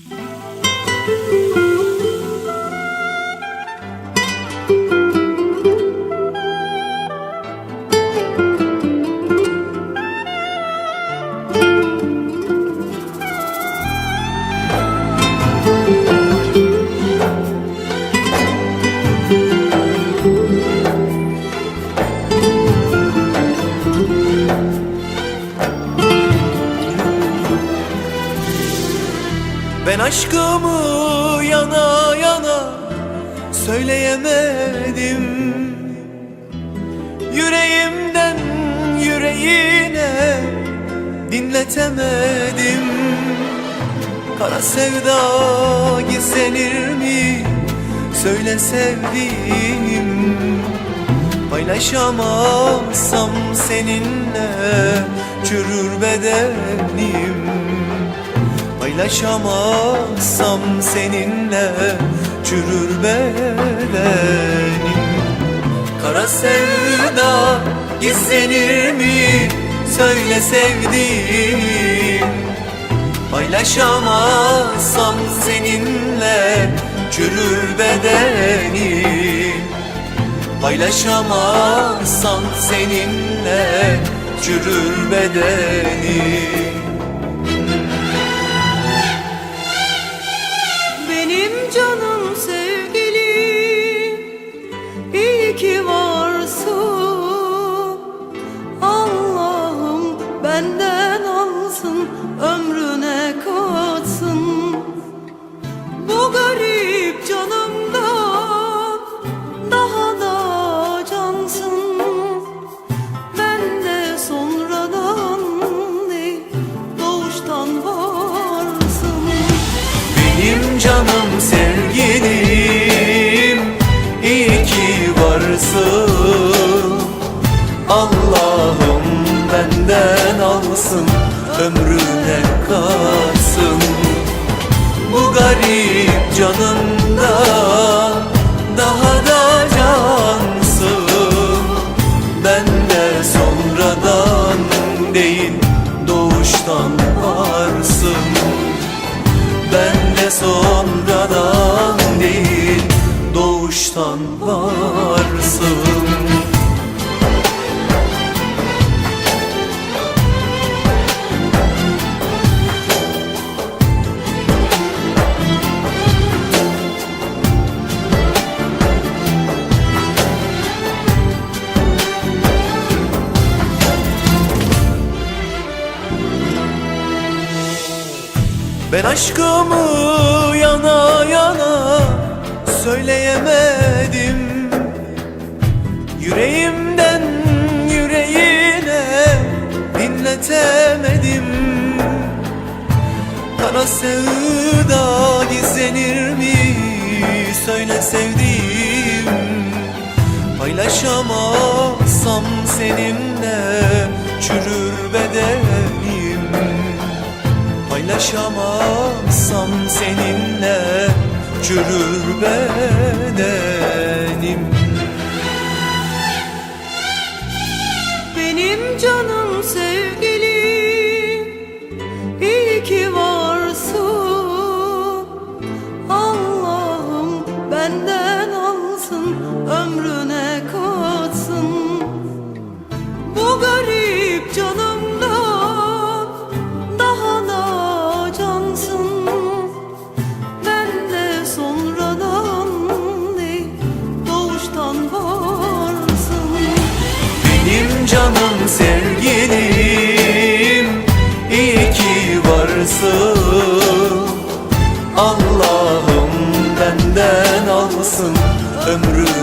Ben aşkımı yana yana söyleyemedim. Yüreğimden yüreğine dinletemedim. Kara sevda gizlenir mi? Söyle sevdiğim. Paylaşamazsam seninle çürür bedenim Paylaşamazsam seninle çürür bedenim. Kara sevda gizlenir mi söyle sevdiğim. Paylaşamazsam seninle çürür bedenim. Paylaşamazsam seninle çürür bedenim ki varsın benden alsın ömrüne katsın Bu garip canında daha da cansın. Ben de sonradan değil doğuştan varsın. Ben de sonradan değil doğuştan varsın Ben aşkımı yana yana söyleyemedim. Yüreğimden yüreğine dinletemedim. Kara sevda gizlenir mi? Söyle sevdiğim. Paylaşamazsam seninle çürür bedenim Paylaşamazsam seninle çürür bedenim. Benim canım sevgilim iyi ki varsın. Allah'ım benden alsın ömrüne katsın canım sevgilim. İyi ki varsın. Allah'ım benden alsın ömrüne